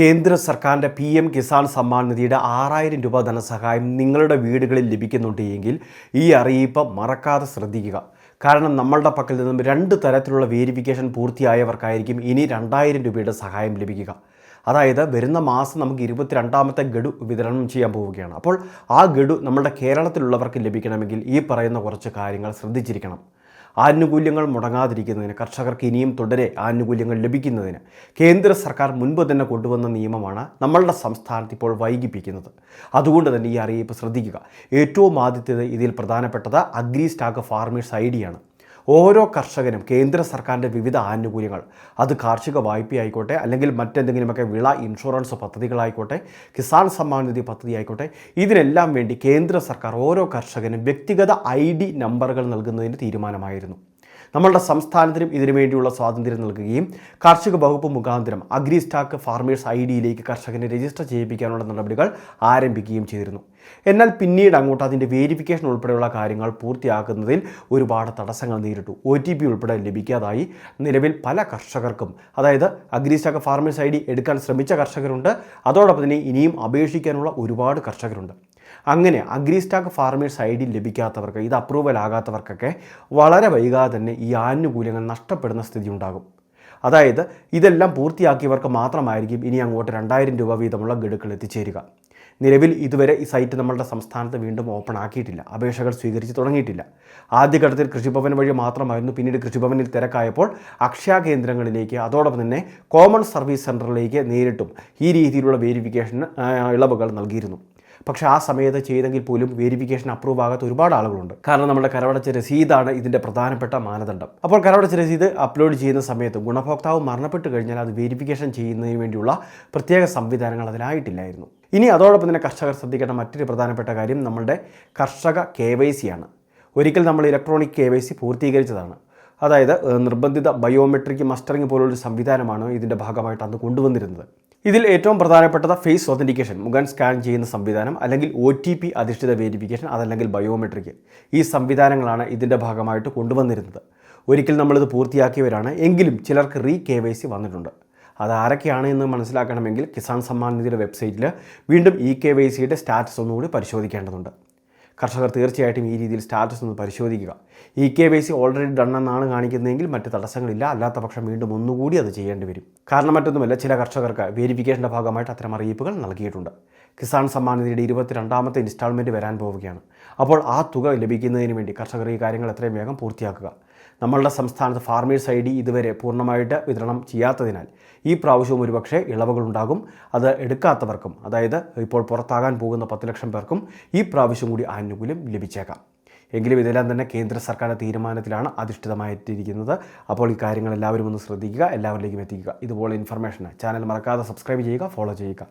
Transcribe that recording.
കേന്ദ്ര സർക്കാരിന്റെ P M Kisan Samman നിധിയുടെ ആറായിരം രൂപ ധനസഹായം നിങ്ങളുടെ വീടുകളിൽ ലഭിക്കുന്നുണ്ട് എങ്കിൽ ഈ അറിയിപ്പ് മറക്കാതെ ശ്രദ്ധിക്കുക. കാരണം നമ്മളുടെ പക്കൽ നിന്നും രണ്ട് തരത്തിലുള്ള വേരിഫിക്കേഷൻ പൂർത്തിയായവർക്കായിരിക്കും ഇനി രണ്ടായിരം രൂപയുടെ സഹായം ലഭിക്കുക. അതായത് വരുന്ന മാസം നമുക്ക് ഇരുപത്തിരണ്ടാമത്തെ ഗഡു വിതരണം ചെയ്യാൻ പോവുകയാണ്. അപ്പോൾ ആ ഗഡു നമ്മുടെ കേരളത്തിലുള്ളവർക്ക് ലഭിക്കണമെങ്കിൽ ഈ പറയുന്ന കുറച്ച് കാര്യങ്ങൾ ശ്രദ്ധിച്ചിരിക്കണം. ആനുകൂല്യങ്ങൾ മുടങ്ങാതിരിക്കുന്നതിന് കർഷകർക്ക് ഇനിയും തുടരെ ആനുകൂല്യങ്ങൾ ലഭിക്കുന്നതിന് കേന്ദ്ര സർക്കാർ മുൻപ് തന്നെ കൊണ്ടുവന്ന നിയമമാണ് നമ്മളുടെ സംസ്ഥാനത്ത് ഇപ്പോൾ വൈകിപ്പിക്കുന്നത്. അതുകൊണ്ട് തന്നെ ഈ അറിയിപ്പ് ശ്രദ്ധിക്കുക. ഏറ്റവും ആദ്യത്തേത് ഇതിൽ പ്രധാനപ്പെട്ടത് അഗ്രി സ്റ്റാക്ക് ഫാർമേഴ്സ് ഐ ഡിയാണ് ഓരോ കർഷകനും കേന്ദ്ര സർക്കാരിന്റെ വിവിധ ആനുകൂല്യങ്ങൾ. അത് കാർഷിക വായ്പയായിക്കോട്ടെ അല്ലെങ്കിൽ മറ്റെന്തെങ്കിലുമൊക്കെ വിള ഇൻഷുറൻസ് പദ്ധതികളായിക്കോട്ടെ കിസാൻ സമ്മാൻ നിധി പദ്ധതി ആയിക്കോട്ടെ ഇതിനെല്ലാം വേണ്ടി കേന്ദ്ര സർക്കാർ ഓരോ കർഷകനും വ്യക്തിഗത ഐ ഡി നമ്പറുകൾ നൽകുന്നതിന് തീരുമാനമായിരുന്നു. നമ്മളുടെ സംസ്ഥാനത്തിനും ഇതിനു വേണ്ടിയുള്ള സ്വാതന്ത്ര്യം നൽകുകയും കാർഷിക വകുപ്പ് മുഖാന്തരം അഗ്രി സ്റ്റാക്ക് ഫാർമേഴ്സ് ഐ ഡിയിലേക്ക് കർഷകനെ രജിസ്റ്റർ ചെയ്യിപ്പിക്കാനുള്ള നടപടികൾ ആരംഭിക്കുകയും ചെയ്തിരുന്നു. എന്നാൽ പിന്നീട് അങ്ങോട്ട് അതിന്റെ വേരിഫിക്കേഷൻ ഉൾപ്പെടെയുള്ള കാര്യങ്ങൾ പൂർത്തിയാക്കുന്നതിൽ ഒരുപാട് തടസ്സങ്ങൾ നേരിട്ടു. ഒ ടി പി ഉൾപ്പെടെ ലഭിക്കാതായി. നിലവിൽ പല കർഷകർക്കും അതായത് agri stack farmers I D എടുക്കാൻ ശ്രമിച്ച കർഷകരുണ്ട്. അതോടൊപ്പം തന്നെ ഇനിയും അപേക്ഷിക്കാനുള്ള ഒരുപാട് കർഷകരുണ്ട്. അങ്ങനെ agri stack farmers I D ലഭിക്കാത്തവർക്ക് ഇത് അപ്രൂവൽ ആകാത്തവർക്കൊക്കെ വളരെ വൈകാതെ തന്നെ ഈ ആനുകൂല്യങ്ങൾ നഷ്ടപ്പെടുന്ന സ്ഥിതി ഉണ്ടാകും അതായത് ഇതെല്ലാം പൂർത്തിയാക്കിയവർക്ക് മാത്രമായിരിക്കും ഇനി അങ്ങോട്ട് രണ്ടായിരം രൂപ വീതമുള്ള ഗഡുക്കൾ എത്തിച്ചേരുക. നിലവിൽ ഇതുവരെ ഈ സൈറ്റ് നമ്മളുടെ സംസ്ഥാനത്ത് വീണ്ടും ഓപ്പൺ ആക്കിയിട്ടില്ല. അപേക്ഷകൾ സ്വീകരിച്ച് തുടങ്ങിയിട്ടില്ല. ആദ്യഘട്ടത്തിൽ കൃഷിഭവൻ വഴി മാത്രമായിരുന്നു പിന്നീട് കൃഷിഭവനിൽ തിരക്കായപ്പോൾ അക്ഷയ കേന്ദ്രങ്ങളിലേക്ക് അതോടൊപ്പം തന്നെ കോമൺ സർവീസ് സെന്ററിലേക്ക് നേരിട്ടും ഈ രീതിയിലുള്ള വേരിഫിക്കേഷന് ഇളവുകൾ നൽകിയിരുന്നു. പക്ഷേ ആ സമയത്ത് ചെയ്തെങ്കിൽ പോലും വെരിഫിക്കേഷൻ അപ്രൂവ് ആകാത്ത ഒരുപാട് ആളുകളുണ്ട്. കാരണം നമ്മുടെ കരവടച്ച രസീതാണ് ഇതിന്റെ പ്രധാനപ്പെട്ട മാനദണ്ഡം. അപ്പോൾ കരവടച്ച രസീത് അപ്ലോഡ് ചെയ്യുന്ന സമയത്ത് ഗുണഭോക്താവ് മരണപ്പെട്ട് കഴിഞ്ഞാൽ അത് വെരിഫിക്കേഷൻ ചെയ്യുന്നതിന് വേണ്ടിയുള്ള പ്രത്യേക സംവിധാനങ്ങൾ അതിലായിട്ടില്ലായിരുന്നു ഇനി അതോടൊപ്പം തന്നെ കർഷകർ ശ്രദ്ധിക്കേണ്ട മറ്റൊരു പ്രധാനപ്പെട്ട കാര്യം നമ്മളുടെ കർഷക കെ വൈ സി ആണ്. ഒരിക്കൽ നമ്മൾ ഇലക്ട്രോണിക് കെ വൈ സി പൂർത്തീകരിച്ചതാണ്. അതായത് നിർബന്ധിത ബയോമെട്രിക് മസ്റ്ററിംഗ് പോലുള്ളൊരു സംവിധാനമാണ് ഇതിന്റെ ഭാഗമായിട്ട് അന്ന് കൊണ്ടുവന്നിരുന്നത്. ഇതിൽ ഏറ്റവും പ്രധാനപ്പെട്ടത് ഫേസ് ഒതന്റിക്കേഷൻ മുഖം സ്കാൻ ചെയ്യുന്ന സംവിധാനം അല്ലെങ്കിൽ ഒ ടി പി അധിഷ്ഠിത വേരിഫിക്കേഷൻ അതല്ലെങ്കിൽ ബയോമെട്രിക് ഈ സംവിധാനങ്ങളാണ് ഇതിന്റെ ഭാഗമായിട്ട് കൊണ്ടുവന്നിരുന്നത്. ഒരിക്കൽ നമ്മളിത് പൂർത്തിയാക്കിയവരാണ്. എങ്കിലും ചിലർക്ക് റീ കെ വൈ സി വന്നിട്ടുണ്ട്. അത് ആരൊക്കെയാണ് എന്ന് മനസ്സിലാക്കണമെങ്കിൽ കിസാൻ സമ്മാൻ നിധിയുടെ വെബ്സൈറ്റിൽ വീണ്ടും ഇ കെ വൈ സിയുടെ സ്റ്റാറ്റസ് ഒന്നുകൂടി പരിശോധിക്കേണ്ടതുണ്ട്. കർഷകർ തീർച്ചയായിട്ടും ഈ രീതിയിൽ സ്റ്റാറ്റസ് ഒന്ന് പരിശോധിക്കുക. E K Y C already done എന്നാണ് കാണിക്കുന്നതെങ്കിൽ മറ്റ് തടസ്സങ്ങളില്ല. അല്ലാത്ത പക്ഷം വീണ്ടും ഒന്നുകൂടി അത് ചെയ്യേണ്ടി വരും. കാരണം മറ്റൊന്നുമല്ല ചില കർഷകർക്ക് വേരിഫിക്കേഷന്റെ ഭാഗമായിട്ട് അത്തരം അറിയിപ്പുകൾ നൽകിയിട്ടുണ്ട്. കിസാൻ സമ്മാൻ നിധിയുടെ ഇരുപത്തിരണ്ടാമത്തെ ഇൻസ്റ്റാൾമെന്റ് വരാൻ പോവുകയാണ്. അപ്പോൾ ആ തുക ലഭിക്കുന്നതിന് വേണ്ടി കർഷകർ ഈ കാര്യങ്ങൾ എത്രയും വേഗം പൂർത്തിയാക്കുക. നമ്മളുടെ സംസ്ഥാനത്ത് ഫാർമേഴ്സ് ഐ ഡി ഇതുവരെ പൂർണമായിട്ട് വിതരണം ചെയ്യാത്തതിനാൽ ഈ പ്രാവശ്യവും ഒരുപക്ഷെ ഇളവുകളുണ്ടാകും. അത് എടുക്കാത്തവർക്കും അതായത് ഇപ്പോൾ പുറത്താകാൻ പോകുന്ന പത്ത് ലക്ഷം പേർക്കും ഈ പ്രാവശ്യം കൂടി ആനുകൂല്യം ലഭിച്ചേക്കാം. എങ്കിലും ഇതെല്ലാം തന്നെ കേന്ദ്ര സർക്കാരിന്റെ തീരുമാനത്തിലാണ് അധിഷ്ഠിതമായിട്ടിരിക്കുന്നത്. അപ്പോൾ ഈ കാര്യങ്ങൾ എല്ലാവരും ഒന്ന് ശ്രദ്ധിക്കുക എല്ലാവരിലേക്കും എത്തിക്കുക. ഇതുപോലെ ഇൻഫർമേഷൻ ചാനൽ മറക്കാതെ സബ്സ്ക്രൈബ് ചെയ്യുക ഫോളോ ചെയ്യുക.